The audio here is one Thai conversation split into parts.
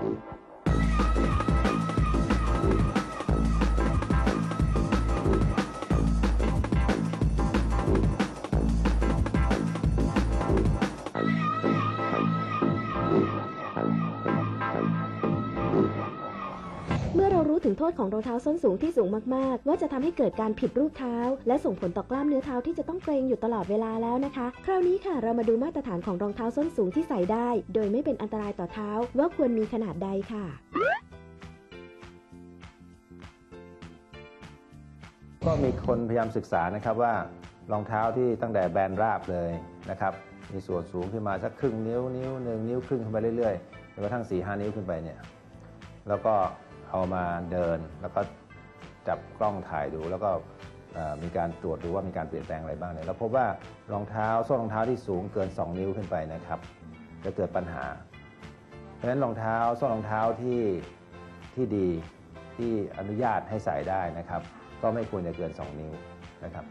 Thank you. เมื่อเรารู้ถึงโทษของรองเท้าส้นสูงที่สูงมากๆ ว่าจะทำให้เกิดการผิดรูปเท้า และส่งผลต่อกล้ามเนื้อเท้าที่จะต้องเกรงอยู่ตลอดเวลาแล้วนะคะ คราวนี้ค่ะเรามาดูมาตรฐานของรองเท้าส้นสูงที่ใส่ได้ โดยไม่เป็นอันตรายต่อเท้า ว่าควรมีขนาดใดค่ะ ก็มีคนพยายามศึกษานะครับว่ารองเท้าที่ตั้งแต่แบนราบเลยนะครับมีส่วนสูงขึ้นมาสักครึ่งนิ้วนิ้วหนึ่งนิ้วครึ่งขึ้นไปเรื่อยๆจนกระทั่ง4ี่ห้านิ้วขึ้นไปเนี่ยแล้วก็ เอามาเดิน แล้วก็จับกล้องถ่ายดู แล้วก็มีการตรวจดูว่ามีการเปลี่ยนแปลงอะไรบ้างเนี่ยเราพบว่ารองเท้าส้นรองเท้าที่สูงเกิน 2 นิ้วขึ้นไปนะครับจะเกิดปัญหา เพราะฉะนั้นรองเท้าส้นรองเท้าที่ที่ดีที่อนุญาตให้ใส่ได้นะครับ ก็ไม่ควรจะเกิน 2 นิ้วนะครับ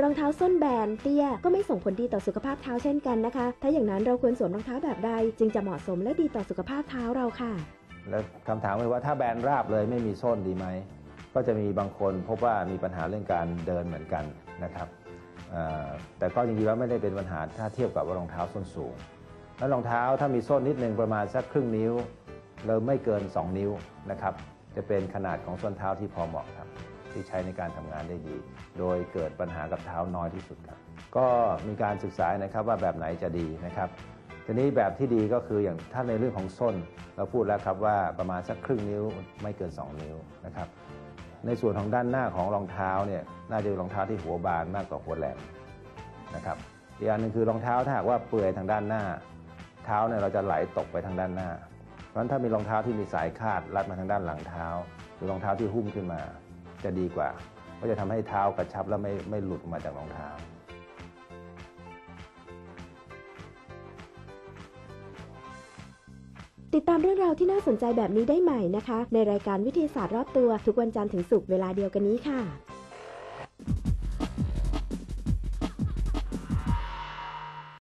รองเท้าส้นแบนเตี้ยก็ไม่ส่งผลดีต่อสุขภาพเท้าเช่นกันนะคะ ถ้าอย่างนั้นเราควรสวมรองเท้าแบบใดจึงจะเหมาะสมและดีต่อสุขภาพเท้าเราค่ะแล้วคำถามคือว่าถ้าแบนราบเลยไม่มีส้นดีไหม ก็จะมีบางคนพบว่ามีปัญหาเรื่องการเดินเหมือนกันนะครับแต่ก็จริงๆแล้วไม่ได้เป็นปัญหาถ้าเทียบกับว่ารองเท้าส้นสูง แล้วรองเท้าถ้ามีส้นนิดหนึ่งประมาณสักครึ่งนิ้วเราไม่เกิน 2 นิ้วนะครับจะเป็นขนาดของส้นเท้าที่พอเหมาะครับ ที่ใช้ในการทำงานได้ดี โดยเกิดปัญหากับเท้าน้อยที่สุดครับ ก็มีการศึกษานะครับว่าแบบไหนจะดีนะครับทีนี้แบบที่ดีก็คืออย่างถ้าในเรื่องของส้น เราพูดแล้วครับว่าประมาณสักครึ่งนิ้วไม่เกิน 2 นิ้วนะครับ ในส่วนของด้านหน้าของรองเท้าเนี่ยน่าจะเป็นรองเท้าที่หัวบานมากกว่าหัวแหลมนะครับอีกอันหนึงคือรองเท้าถ้าหากว่าเปื่อยทางด้านหน้า เท้าเนี่ยเราจะไหลตกไปทางด้านหน้าเพราะฉะนั้นถ้ามีรองเท้าที่มีสายคาดรัดมาทางด้านหลังเท้า หรือรองเท้าที่หุ้มขึ้นมา จะดีกว่า เพราะจะทำให้เท้ากระชับและไม่ไม่หลุดออกมาจากรองเท้า ติดตามเรื่องราวที่น่าสนใจแบบนี้ได้ใหม่นะคะ ในรายการวิทยาศาสตร์รอบตัวทุกวันจันทร์ถึงศุกร์เวลาเดียวกันนี้ค่ะ